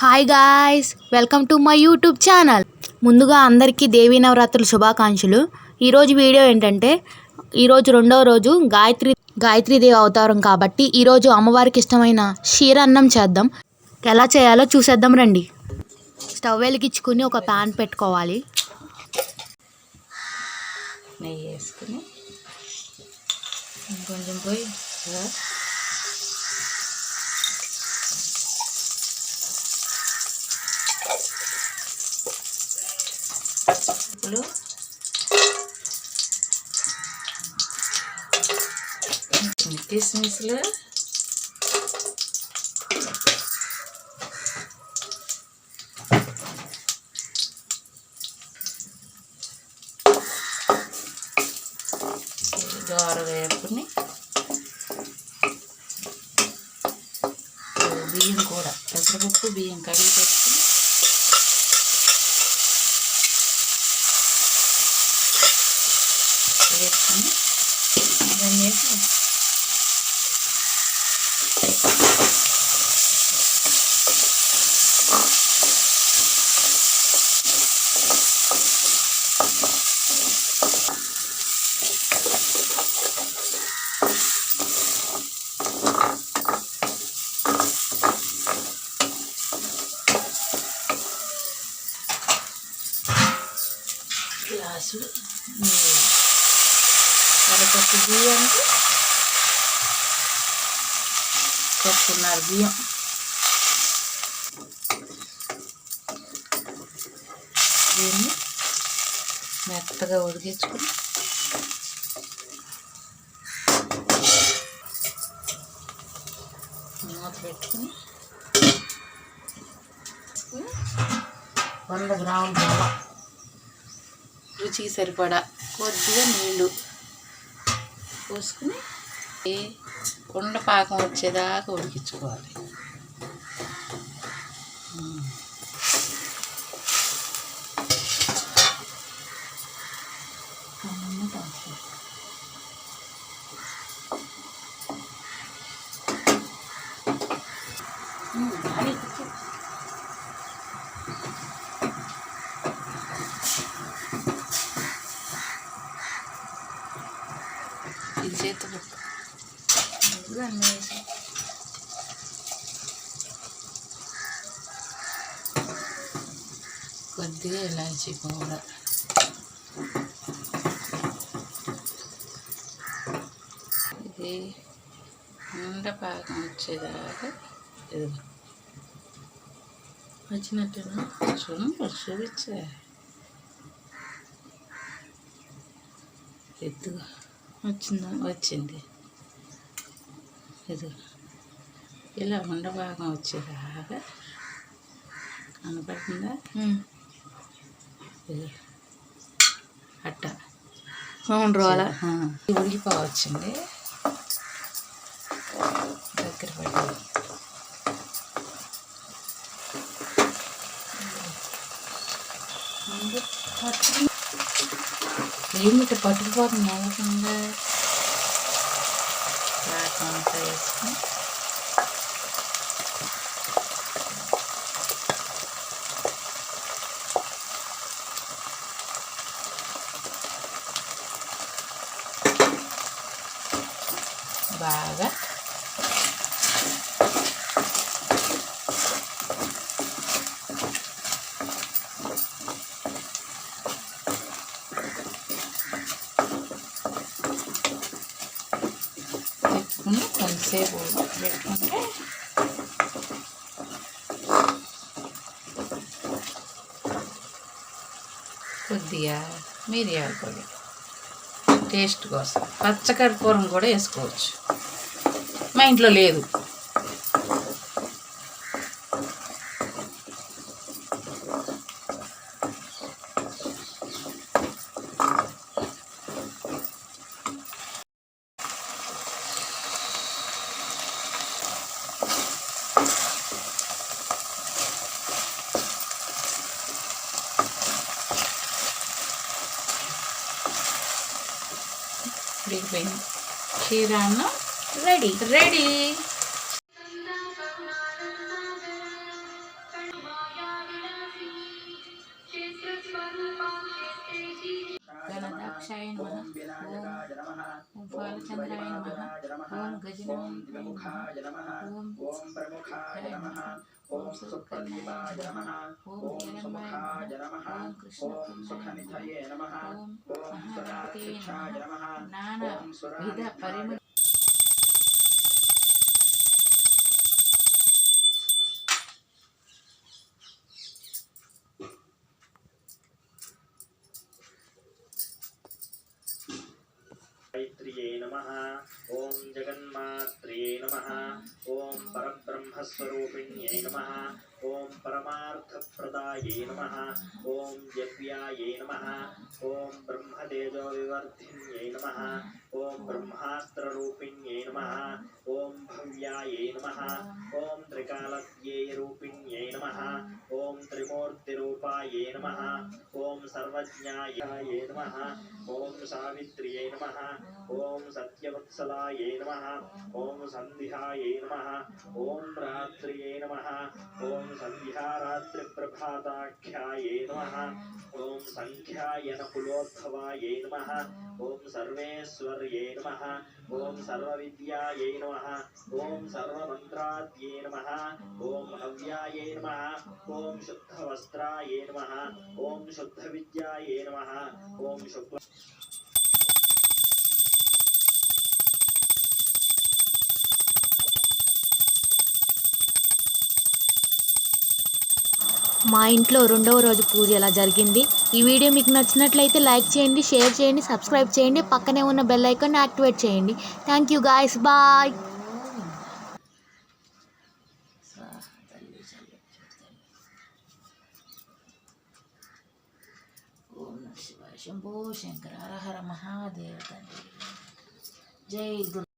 Hi guys welcome to my YouTube channel ముందుగా అందరికీ దేవీ నవరాత్రుల శుభాకాంక్షలు. ఈరోజు వీడియో ఏంటంటే ఈరోజు రెండవ రోజు గాయత్రి గాయత్రీదేవి అవతారం కాబట్టి ఈరోజు అమ్మవారికి ఇష్టమైన క్షీరన్నం చేద్దాం. ఎలా చేయాలో చూసేద్దాం రండి. స్టవ్ వెలిగించుకుని ఒక ప్యాన్ పెట్టుకోవాలి. నెయ్యి వేసుకుని కొంచెం పోయి ఇలా కిస్మిస్లు. దోర వేపుని బియ్యం కూడా. పెసరపప్పు బియ్యం కడిగి పెట్టుకుని వేసుకుని దాన్ని వేసి గ్లాసు నీళ్ళు అరకప్పు బియ్యానికి కప్పున్నర బియ్యం దీన్ని మెత్తగా ఉడికించుకుని మూత పెట్టుకుని వంద గ్రాముల రవ్వ రుచికి సరిపడా కొద్దిగా నీళ్ళు. పోసుకుని కుండ పాకం వచ్చేదాకా ఉడికించుకోవాలి ఉమ్. కొద్దిగా ఇలాచి పౌడర్ ఇది ఉండ పాకం వచ్చేదాకా ఇది వచ్చినట్టుగా చూడు చూపించే ఎత్తుగా వచ్చిందా? వచ్చింది. ఇది ఇలా ఉండభాగం వచ్చేదాకా కనపడుతుందా? అట్ట అవును రోలా ఆ, ఇది ఉడికిపోవచ్చింది దగ్గర పడి ఏమిటి పట్టుకుపోతుంది నల్లకుండా పాకం అంతా వేసుకుని బాగా పెట్టుకుని కొంతసేపు పెట్టుకుంటే కొద్దిగా మిరియాల పొడి టేస్ట్ కోసం పచ్చకర్పూరం కూడా వేసుకోవచ్చు. మా ఇంట్లో లేదు. ఉడికిపోయింది క్షీరాన్నం రెడీ. రెడీ. గణదాక్షాయ ವಿಧ ಪರಿಮ गायत्रिये नमः। ॐ जगन्मात्रे नमः। ॐ परब्रह्मस्वरूपिण्यै नमः। ॐ परमार्थप्रदायै नमः ॐ दिव्यायै नमः ॐ ब्रह्मतेजोविवर्धिन्यै नमः ॐ ब्रह्मास्त्ररूपिण्यै नमः ॐ भव्यायै नमः ॐ त्रिकालज्ञै रूपिण्यै नमः ॐ त्रिमूर्तिरूपायै नमः ॐ सर्वज्ञायै नमः ॐ सावित्र्यै नमः ॐ सत्यवत्सलायै नमः ॐ सन्ध्यायै नमः ॐ रात्र्यै नमः ॐ सन्ध्यारात्रिप्रभाताख्यायै नमः। ॐ सङ्ख्यायनकुलोद्भवायै नमः। ॐ सर्वेश्वर्यै नमः। ॐ सर्वविद्यायै नमः। ॐ सर्वमन्त्राद्यै नमः। ॐ हव्यायै नमः। ॐ शुद्धवस्त्रायै नमः। ॐ शुद्धविद्यायै नमः। ॐ शुक्ल మా ఇంట్లో రెండవ రోజు పూజ ఎలా జరిగింది? ఈ వీడియో మీకు నచ్చినట్లయితే లైక్ చేయండి షేర్ చేయండి సబ్స్క్రైబ్ చేయండి పక్కనే ఉన్న బెల్ ఐకాన్ యాక్టివేట్ చేయండి. Thank you guys bye Shambho Shankara Hara Hara Mahadeva తండ్రి. జై గురు